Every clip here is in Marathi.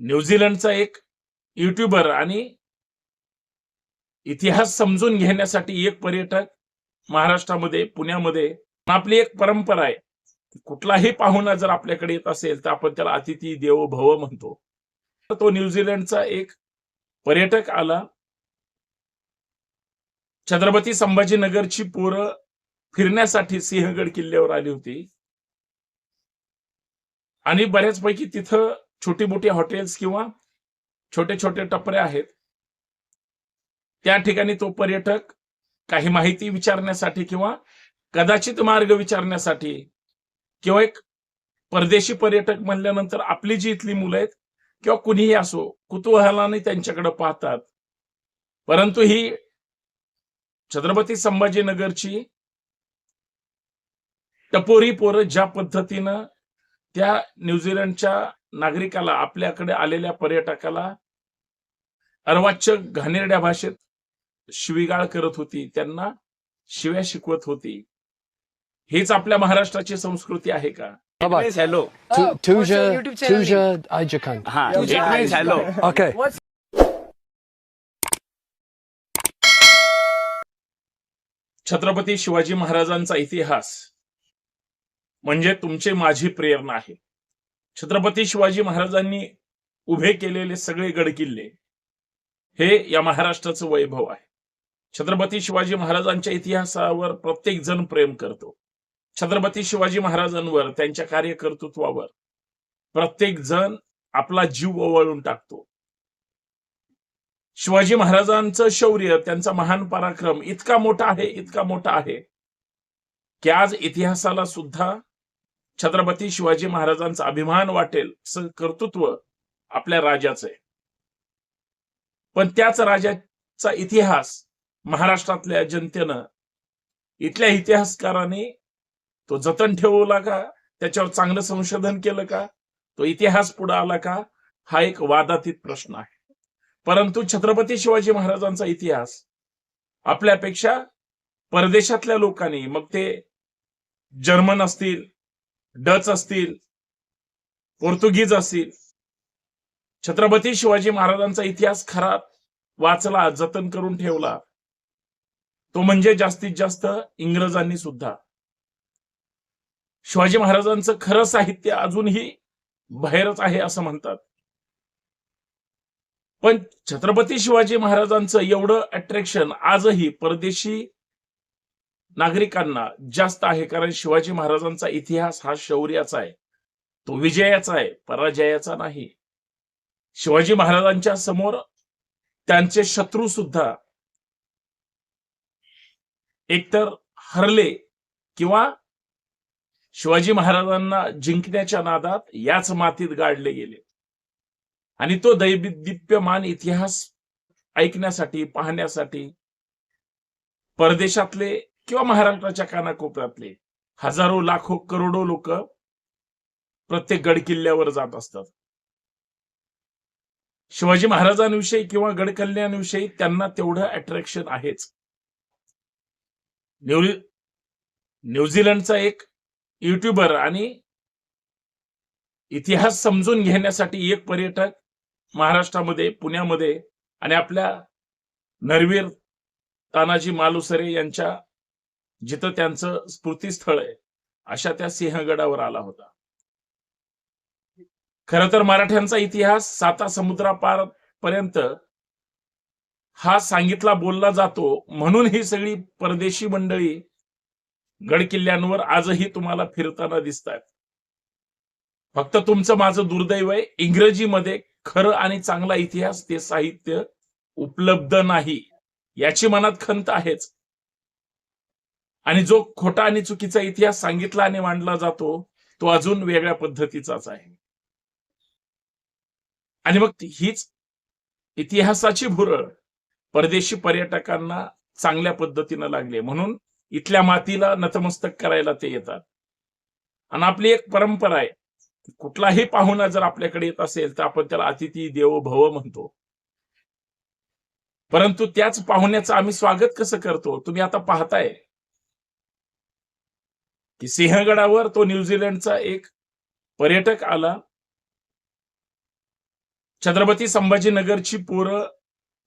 न्यूझीलंडचा एक युट्यूबर आणि इतिहास समजून घेण्यासाठी एक पर्यटक महाराष्ट्रामध्ये पुण्यामध्ये. आपली एक परंपरा आहे. कुठलाही पाहुणा जर आपल्याकडे येत असेल तर आपण त्याला अतिथी देवो भव म्हणतो. तर तो न्यूझीलंडचा एक पर्यटक आला. छत्रपती संभाजीनगरची पोरं फिरण्यासाठी सिंहगड किल्ल्यावर आली होती. आणि बऱ्याचपैकी तिथं छोटी मोठी हॉटेल्स किंवा छोटे छोटे टपरे आहेत. त्या ठिकाणी तो पर्यटक काही माहिती विचारण्यासाठी किंवा कदाचित मार्ग विचारण्यासाठी किंवा एक परदेशी पर्यटक म्हणल्यानंतर आपली जी इथली मुलं आहेत किंवा कुणीही असो कुतूहलाने त्यांच्याकडे पाहतात. परंतु ही छत्रपती संभाजीनगरची टपोरी पोरं ज्या पद्धतीनं त्या न्यूझीलंडच्या नागरिकाला आपल्याकडे आलेल्या पर्यटकाला अर्वाच्य घाणेरड्या भाषेत शिवीगाळ करत होती. त्यांना शिव्या शिकवत होती. हेच आपल्या महाराष्ट्राची संस्कृती आहे का. Hello hello. What's Chhatrapati Shivaji महाराजांचा इतिहास म्हणजे तुमचे माझी प्रेरणा आहे. छत्रपती शिवाजी महाराजांनी उभे केलेले सगळे गडकिल्ले हे या महाराष्ट्राचं वैभव आहे. छत्रपती शिवाजी महाराजांच्या इतिहासावर प्रत्येक जण प्रेम करतो. छत्रपती शिवाजी महाराजांवर त्यांच्या कार्यकर्तृत्वावर प्रत्येक जण आपला जीव ओवाळून टाकतो. शिवाजी महाराजांचं शौर्य त्यांचा महान पराक्रम इतका मोठा आहे इतका मोठा आहे की आज इतिहासाला सुद्धा छत्रपती शिवाजी महाराजांचा अभिमान वाटेल असं कर्तृत्व आपल्या राजाचं आहे. पण त्याच राजाचा इतिहास महाराष्ट्रातल्या जनतेनं इथल्या इतिहासकारांनी तो जतन ठेवला का? त्याच्यावर चांगलं संशोधन केलं का? तो इतिहास पुढे आला का? हा एक वादातीत प्रश्न आहे. परंतु छत्रपती शिवाजी महाराजांचा इतिहास आपल्यापेक्षा परदेशातल्या लोकांनी मग ते जर्मन असतील डच असतील पोर्तुगीज असतील. छत्रपती शिवाजी महाराजांचा इतिहास खरा वाचला जतन करून ठेवला. तो म्हणजे जास्तीत जास्त इंग्रजांनी सुद्धा. शिवाजी महाराजांचं खरं साहित्य अजूनही बाहेरच आहे असं म्हणतात. पण छत्रपती शिवाजी महाराजांचं एवढं अट्रॅक्शन आजही परदेशी नागरिकांना जास्त आहे कारण शिवाजी महाराजांचा इतिहास हा शौर्याचा आहे. तो विजयाचा आहे पराजयाचा नाही. शिवाजी महाराजांच्या समोर त्यांचे शत्रू सुद्धा एकतर हरले किंवा शिवाजी महाराजांना जिंकण्याच्या नादात याच मातीत गाडले गेले. आणि तो दैदिप्यमान इतिहास ऐकण्यासाठी पाहण्यासाठी परदेशातले किंवा महाराष्ट्राच्या कानाकोपऱ्यातले हजारो लाखो करोडो लोक प्रत्येक गड किल्ल्यावर जात असतात. शिवाजी महाराजांविषयी किंवा गडकल्याणविषयी त्यांना तेवढं अट्रॅक्शन आहेच. न्यू न्यूझीलंडचा एक युट्यूबर आणि इतिहास समजून घेण्यासाठी एक पर्यटक महाराष्ट्रामध्ये पुण्यामध्ये आणि आपल्या नरवीर तानाजी मालुसरे यांच्या जिथं त्यांचं स्मृतीस्थळ आहे अशा त्या सिंहगडावर आला होता. खर तर मराठ्यांचा इतिहास साता समुद्रापार पर्यंत हा सांगितला बोलला जातो. म्हणून ही सगळी परदेशी मंडळी गडकिल्ल्यांवर आजही तुम्हाला फिरताना दिसतात फक्त तुमचं माझं दुर्दैव आहे इंग्रजीमध्ये खरं आणि चांगला इतिहास ते साहित्य उपलब्ध नाही याची मनात खंत आहेच. आणि जो खोटा आणि चुकीचा इतिहास सांगितला आणि मांडला जातो तो अजून वेगळ्या पद्धतीचाच आहे. आणि मग हीच इतिहासाची भुरळ परदेशी पर्यटकांना चांगल्या पद्धतीनं लागली म्हणून इथल्या मातीला नतमस्तक करायला ते येतात. आणि आपली एक परंपरा आहे. कुठलाही पाहुणा जर आपल्याकडे येत असेल तर आपण त्याला अतिथी देवो भव म्हणतो. परंतु त्याच पाहुण्याचं आम्ही स्वागत कसं करतो? तुम्ही आता पाहताय. की सिंहगडावर तो न्यूझीलंडचा एक पर्यटक आला. छत्रपती संभाजीनगरची पोरं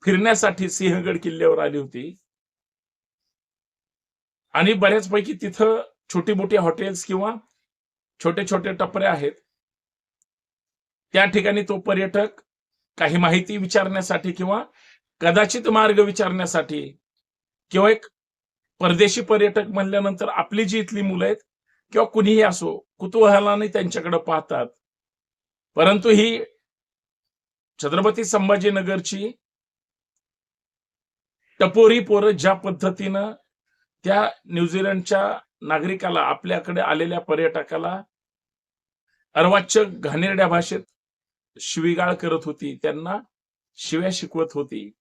फिरण्यासाठी सिंहगड किल्ल्यावर आली होती. आणि बऱ्याचपैकी तिथं छोटी मोठी हॉटेल्स किंवा छोटे छोटे टपरे आहेत. त्या ठिकाणी तो पर्यटक काही माहिती विचारण्यासाठी किंवा कदाचित मार्ग विचारण्यासाठी किंवा एक परदेशी पर्यटक म्हणल्यानंतर आपली जी इथली मुलं आहेत किंवा कुणीही असो कुतूहलाने त्यांच्याकडे पाहतात. परंतु ही छत्रपती संभाजीनगरची टपोरी पोरं ज्या पद्धतीनं त्या न्यूझीलंडच्या नागरिकाला आपल्याकडे आलेल्या पर्यटकाला अर्वाच्य घाणेरड्या भाषेत शिवीगाळ करत होती त्यांना शिव्या शिकवत होती.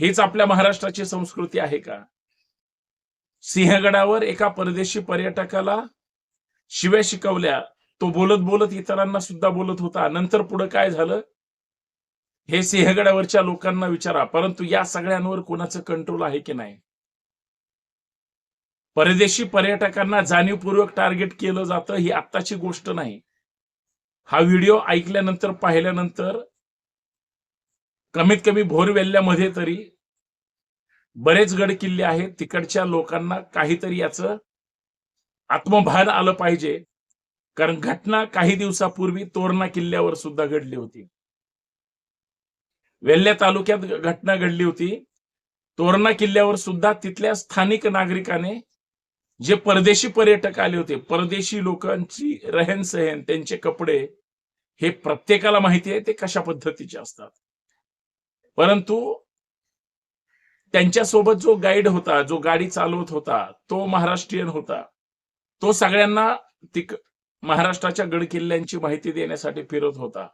हीच आपल्या महाराष्ट्राची संस्कृती आहे का? सिंहगडावर एका परदेशी पर्यटकाला शिव्या शिकवल्या. तो बोलत बोलत इतरांना सुद्धा बोलत होता. नंतर पुढे काय झालं? हे सिंहगडावरच्या लोकांना विचारा. परंतु या सगळ्यांवर कोणाचं कंट्रोल आहे की नाही? परदेशी पर्यटकांना जाणीवपूर्वक टार्गेट केलं जातं ही आत्ताची गोष्ट नाही. हा व्हिडिओ ऐकल्यानंतर पाहिल्यानंतर कमीत कमी भोरवेल्ल्यामध्ये तरी बरेच गड किल्ले आहेत. तिकडच्या लोकांना काहीतरी याचं आत्मभान आलं पाहिजे. कारण घटना काही दिवसापूर्वी तोरणा किल्ल्यावर सुद्धा घडली होती. वेल्ल्या तालुक्यात घटना घडली होती. तोरणा किल्ल्यावर सुद्धा तिथल्या स्थानिक नागरिकाने जे परदेशी पर्यटक आले होते परदेशी लोकांची रहन सहन त्यांचे कपडे हे प्रत्येकाला माहिती आहे ते कशा पद्धतीचे असतात. परंतु त्यांच्यासोबत जो गाईड होता जो गाडी चालवत होता तो महाराष्ट्रीयन होता. तो सगळ्यांना तिक महाराष्ट्राच्या गडकिल्ल्यांची माहिती देण्यासाठी फिरत होता.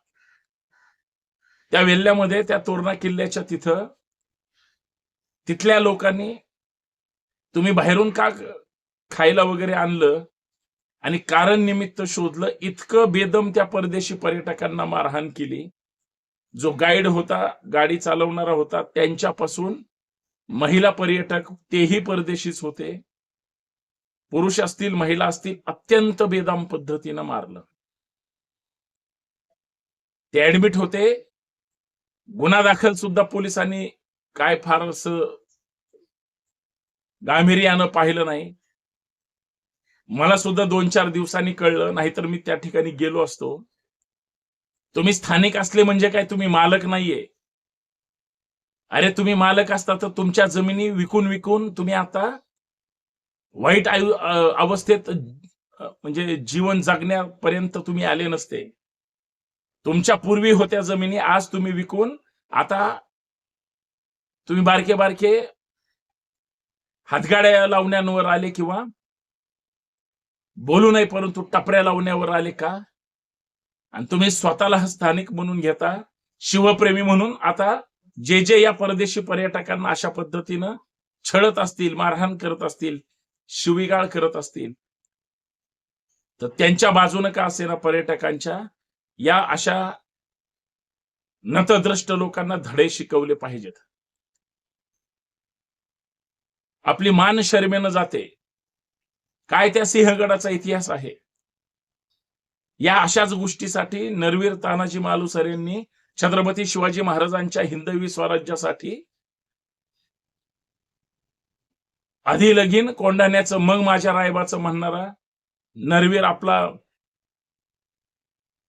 त्या वेल्ल्यामध्ये त्या तोरणा किल्ल्याच्या तिथं तिथल्या लोकांनी तुम्ही बाहेरून का खायला वगैरे आणलं आणि कारण निमित्त शोधलं इतकं बेदम त्या परदेशी पर्यटकांना मारहाण केली. जो गाईड होता गाडी चालवणारा होता त्यांच्यापासून महिला पर्यटक तेही परदेशीच होते. पुरुष असतील महिला असतील अत्यंत बेदाम पद्धतीनं मारलं. ते ऍडमिट होते. गुन्हा दाखल सुद्धा पोलिसांनी काय फार गांभीर्यानं पाहिलं नाही. मला सुद्धा दोन चार दिवसांनी कळलं नाहीतर मी त्या ठिकाणी गेलो असतो. तुम्ही स्थानिक असले म्हणजे काय? तुम्ही मालक नाहीये. अरे तुम्ही मालक असता तर तुमच्या जमिनी विकून विकून तुम्ही आता वाईट आयु अवस्थेत म्हणजे जीवन जगण्यापर्यंत तुम्ही आले नसते. तुमच्या पूर्वी होत्या जमिनी आज तुम्ही विकून आता तुम्ही बारके बारके हातगाड्या लावण्यावर आले किंवा बोलू नाही परंतु टपऱ्या लावण्यावर आले का? आणि तुम्ही स्वतःला स्थानिक म्हणून घेता शिवप्रेमी म्हणून आता जे जे या परदेशी पर्यटकांना अशा पद्धतीनं छळत असतील मारहाण करत असतील शिवीगाळ करत असतील तर त्यांच्या बाजूनं का असेना पर्यटकांच्या या अशा नतद्रष्ट लोकांना धडे शिकवले पाहिजेत? आपली मान शर्मेनं जाते. काय त्या सिंहगडाचा इतिहास आहे? या अशाच गोष्टीसाठी नरवीर तानाजी मालुसर यांनी छत्रपती शिवाजी महाराजांच्या हिंदवी स्वराज्यासाठी आधी लगीन कोंडाण्याचं मग माझ्या रायबाचं म्हणणारा नरवीर आपला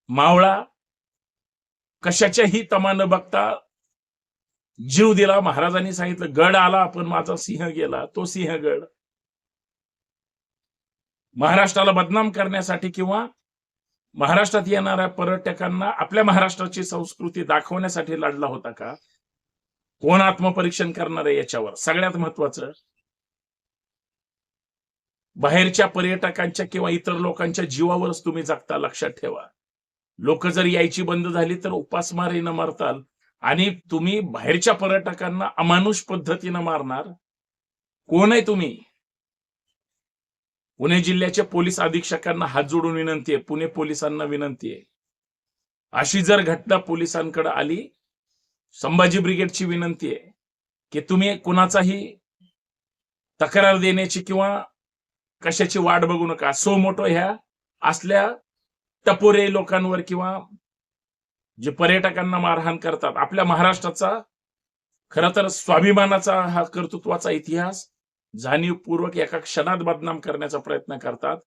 मावळा कशाच्याही तमा न बघता जीव दिला. महाराजांनी सांगितलं गड आला पण माझा सिंह गेला. तो सिंहगड महाराष्ट्राला बदनाम करण्यासाठी किंवा महाराष्ट्रात येणाऱ्या पर्यटकांना आपल्या महाराष्ट्राची संस्कृती दाखवण्यासाठी लढला होता का? कोण आत्मपरीक्षण करणार आहे याच्यावर? सगळ्यात महत्वाचं बाहेरच्या पर्यटकांच्या किंवा इतर लोकांच्या जीवावरच तुम्ही जगता लक्षात ठेवा. लोक जर यायची बंद झाली तर उपासमारीनं मारताल. आणि तुम्ही बाहेरच्या पर्यटकांना अमानुष पद्धतीनं मारणार? कोण आहे तुम्ही? पुणे जिल्ह्याच्या पोलीस अधीक्षकांना हात जोडून विनंती आहे. पुणे पोलिसांना विनंती आहे. अशी जर घटना पोलिसांकडे आली संभाजी ब्रिगेडची विनंती आहे की तुम्ही कुणाचाही तक्रार देण्याची किंवा कशाची वाट बघू नका. सो मोठो ह्या असल्या टपोरे लोकांवर किंवा जे पर्यटकांना मारहाण करतात. आपल्या महाराष्ट्राचा खर तर स्वाभिमानाचा हा कर्तृत्वाचा इतिहास जाणीवपूर्वक एका क्षणात बदनाम करण्याचा प्रयत्न करतात.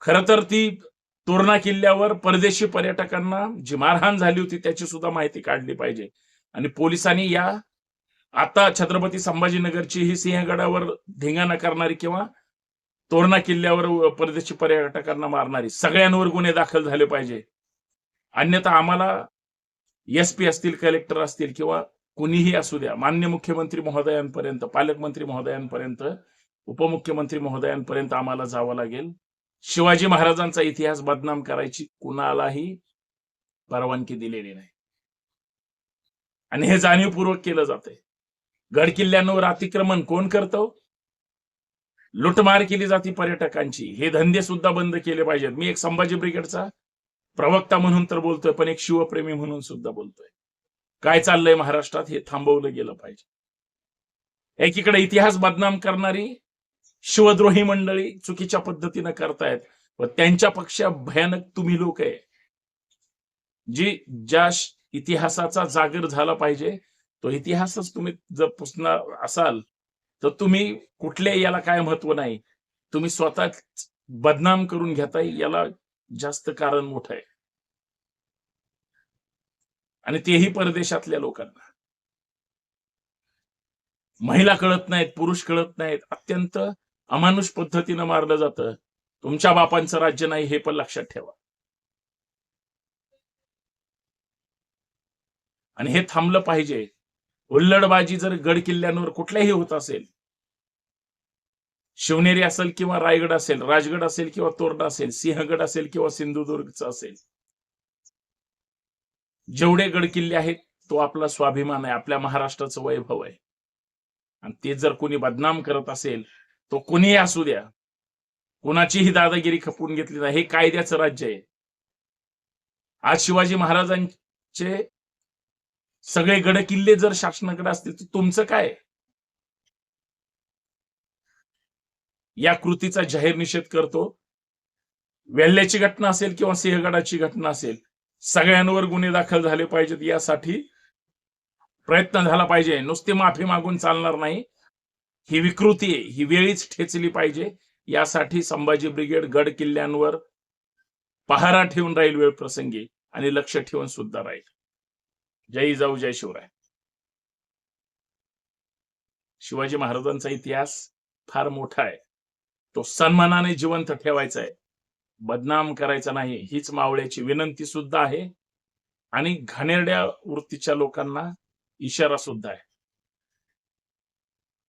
खर तर ती तोरणा किल्ल्यावर परदेशी पर्यटकांना जी मारहाण झाली होती त्याची सुद्धा माहिती काढली पाहिजे. आणि पोलिसांनी या आता छत्रपती संभाजीनगरची ही सिंहगडावर धिंगाणा करणारी किंवा तोरणा किल्ल्यावर परदेशी पर्यटकांना मारणारी सगळ्यांवर गुन्हे दाखल झाले पाहिजे. अन्यथा आम्हाला एस पी असतील कलेक्टर असतील किंवा कुणीही असू द्या मान्य मुख्यमंत्री महोदयांपर्यंत पालकमंत्री महोदयांपर्यंत उपमुख्यमंत्री महोदयांपर्यंत आम्हाला जावं लागेल. शिवाजी महाराजांचा इतिहास बदनाम करायची कुणालाही परवानगी दिलेली नाही. आणि हे जाणीवपूर्वक केलं जाते गड किल्ल्यांवर अतिक्रमण कोण करतो? लुटमार केली जाते पर्यटकांची. हे धंदे सुद्धा बंद केले पाहिजेत. मी एक संभाजी ब्रिगेडचा प्रवक्ता म्हणून तर बोलतोय पण एक शिवप्रेमी म्हणून सुद्धा बोलतोय. काय चाललंय महाराष्ट्रात हे थांबवलं गेलं पाहिजे. एकीकडे इतिहास बदनाम करणारी शिवद्रोही मंडळी चुकीच्या पद्धतीनं करतायत व त्यांच्या पक्षा भयानक तुम्ही लोक आहे. जी ज्या इतिहासाचा जागर झाला पाहिजे तो इतिहासच तुम्ही जर पुसणार असाल तर तुम्ही कुठले याला काय महत्त्व नाही. तुम्ही स्वतः बदनाम करून घेताय याला जास्त कारण मोठं आहे. आणि तेही परदेशातल्या लोकांना. महिला कळत नाहीत पुरुष कळत नाहीत अत्यंत अमानुष पद्धतीनं मारलं जातं. तुमच्या बापांचं राज्य नाही हे पण लक्षात ठेवा. आणि हे थांबलं पाहिजे. हुल्लडबाजी जर गड किल्ल्यांवर कुठल्याही होत असेल शिवनेरी असेल किंवा रायगड असेल राजगड असेल किंवा तोरणा असेल सिंहगड असेल किंवा सिंधुदुर्गचा असेल जेवढे गड किल्ले आहेत तो आपला स्वाभिमान आहे आपल्या महाराष्ट्राचं वैभव आहे. आणि ते जर कोणी बदनाम करत असेल तो कोणीही असू द्या. कोणाचीही दादागिरी खपवून घेतली नाही हे कायद्याचं राज्य आहे. आज शिवाजी महाराजांचे सगळे गड किल्ले जर शासनाकडे असतील तर तुमचं काय या कृतीचा जाहीर निषेध करतो. वेल्ल्याची घटना असेल किंवा सिंहगडाची घटना असेल सगळ्यांवर गुन्हे दाखल झाले पाहिजेत यासाठी प्रयत्न झाला पाहिजे. नुसती माफी मागून चालणार नाही. ही विकृती ही वेळीच ठेचली पाहिजे. यासाठी संभाजी ब्रिगेड गड किल्ल्यांवर पहारा ठेवून राहील वेळ प्रसंगी आणि लक्ष ठेवून सुद्धा राहील. जय जाऊ जय शिवराय. शिवाजी महाराजांचा इतिहास फार मोठा आहे. तो सन्मानाने जिवंत ठेवायचा आहे. बदनाम करायचा नाही हीच मावळ्याची विनंती सुद्धा आहे. आणि घाणेरड्या वृत्तीच्या लोकांना इशारा सुद्धा आहे.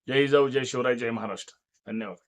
जय जाऊ जय शिवराय जय महाराष्ट्र. धन्यवाद.